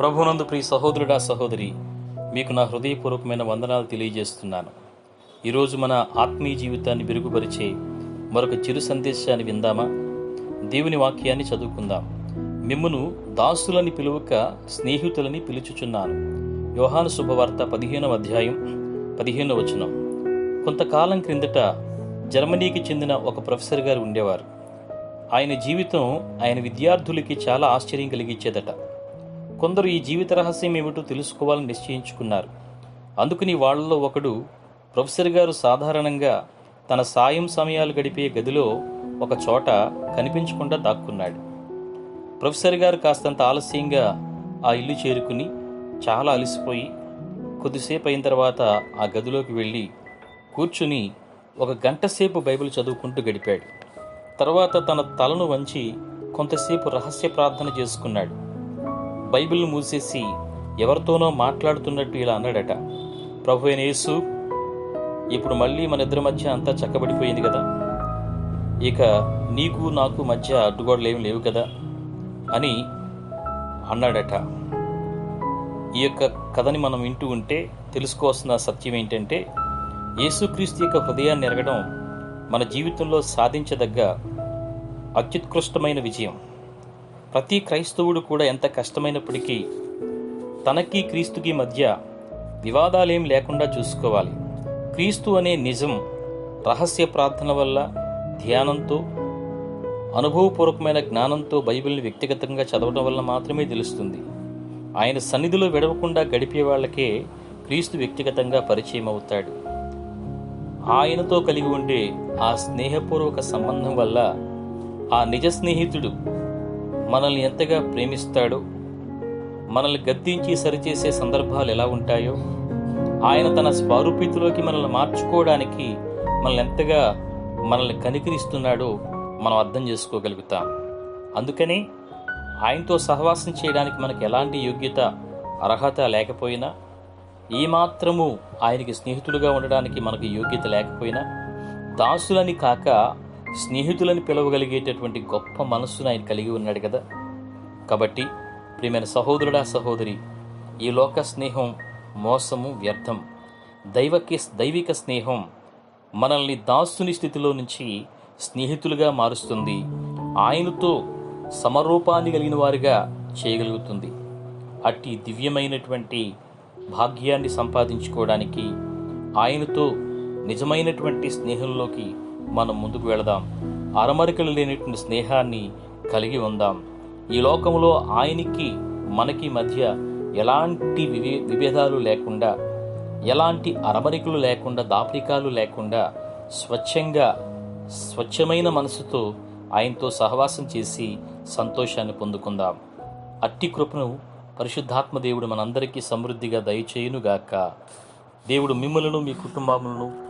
ప్రభునందు ప్రియ సహోదరుడా సహోదరి మీకు నా హృదయపూర్వకమైన వందనాలు తెలియజేస్తున్నాను. ఈరోజు మన ఆత్మీయ జీవితాన్ని మెరుగుపరిచే మరొక చిరు సందేశాన్ని విందామా? దేవుని వాక్యాన్ని చదువుకుందాం. మిమ్మును దాసులని పిలువక స్నేహితులని పిలుచుచున్నాను. యోహాను శుభవార్త పదిహేనవ అధ్యాయం పదిహేనవ వచనం. కొంతకాలం క్రిందట జర్మనీకి చెందిన ఒక ప్రొఫెసర్ గారు ఉండేవారు. ఆయన జీవితం ఆయన విద్యార్థులకి చాలా ఆశ్చర్యం కలిగించేదట. కొందరు ఈ జీవిత రహస్యం ఏమిటో తెలుసుకోవాలని నిశ్చయించుకున్నారు. అందుకని వాళ్ళలో ఒకడు ప్రొఫెసర్ గారు సాధారణంగా తన సాయం సమయాలు గడిపే గదిలో ఒక చోట కనిపించకుండా దాక్కున్నాడు. ప్రొఫెసర్ గారు కాస్తంత ఆలస్యంగా ఆ ఇల్లు చేరుకుని చాలా అలసిపోయి కొద్దిసేపు అయిన తర్వాత ఆ గదిలోకి వెళ్ళి కూర్చుని ఒక గంట సేపు బైబిల్ చదువుకుంటూ గడిపాడు. తర్వాత తన తలను వంచి కొంతసేపు రహస్య ప్రార్థన చేసుకున్నాడు. బైబిల్ మూసేసి ఎవరితోనో మాట్లాడుతున్నట్టు ఇలా అన్నాడట. ప్రభు అయిన యేసు ఇప్పుడు మళ్ళీ మన ఇద్దరి మధ్య అంతా చక్కబడిపోయింది కదా? ఇక నీకు నాకు మధ్య అడ్డుగోడలేమి లేవు కదా? అని అన్నాడట. ఈ యొక్క కథని మనం వింటూ ఉంటే తెలుసుకోవాల్సిన సత్యం ఏంటంటే యేసుక్రీస్తు యొక్క హృదయాన్ని ఎరగడం మన జీవితంలో సాధించదగ్గ అత్యుత్కృష్టమైన విజయం. ప్రతి క్రైస్తవుడు కూడా ఎంత కష్టమైనప్పటికీ తనకి క్రీస్తుకి మధ్య వివాదాలేం లేకుండా చూసుకోవాలి. క్రీస్తు అనే నిజం రహస్య ప్రార్థన వల్ల ధ్యానంతో అనుభవపూర్వకమైన జ్ఞానంతో బైబిల్ని వ్యక్తిగతంగా చదవడం వల్ల మాత్రమే తెలుస్తుంది. ఆయన సన్నిధిలో విడవకుండా గడిపే వాళ్ళకే క్రీస్తు వ్యక్తిగతంగా పరిచయం అవుతాడు. ఆయనతో కలిగి ఉండే ఆ స్నేహపూర్వక సంబంధం వల్ల ఆ నిజ స్నేహితుడు మనల్ని ఎంతగా ప్రేమిస్తాడో మనల్ని గద్దించి సరిచేసే సందర్భాలు ఎలా ఉంటాయో ఆయన తన స్వరూపితిలోకి మనల్ని మార్చుకోవడానికి మనల్ని ఎంతగా మనల్ని కనికరిస్తున్నాడో మనం అర్థం చేసుకోగలుగుతాం. అందుకని ఆయనతో సహవాసం చేయడానికి మనకు ఎలాంటి యోగ్యత అర్హత లేకపోయినా ఏమాత్రము ఆయనకి స్నేహితులుగా ఉండడానికి మనకు యోగ్యత లేకపోయినా దాసులని కాక స్నేహితులని పిలవగలిగేటటువంటి గొప్ప మనస్సును ఆయన కలిగి ఉన్నాడు కదా. కాబట్టి ప్రియమైన సహోదరుడా సహోదరి ఈ లోక స్నేహం మోసము వ్యర్థం. దైవకి దైవిక స్నేహం మనల్ని దాసుని స్థితిలో నుంచి స్నేహితులుగా మారుస్తుంది. ఆయనతో సమరూపాన్ని కలిగిన వారిగా చేయగలుగుతుంది. అట్టి దివ్యమైనటువంటి భాగ్యాన్ని సంపాదించుకోవడానికి ఆయనతో నిజమైనటువంటి స్నేహంలోకి మనం ముందుకు వెళదాం. అరమరికలు లేనటువంటి స్నేహాన్ని కలిగి ఉందాం. ఈ లోకంలో ఆయనకి మనకి మధ్య ఎలాంటి వివే విభేదాలు లేకుండా ఎలాంటి అరమరికలు లేకుండా దాపరికాలు లేకుండా స్వచ్ఛంగా స్వచ్ఛమైన మనసుతో ఆయనతో సహవాసం చేసి సంతోషాన్ని పొందుకుందాం. అట్టి కృపను పరిశుద్ధాత్మ దేవుడు మనందరికీ సమృద్ధిగా దయచేయునుగాక. దేవుడు మిమ్మలను మీ కుటుంబములను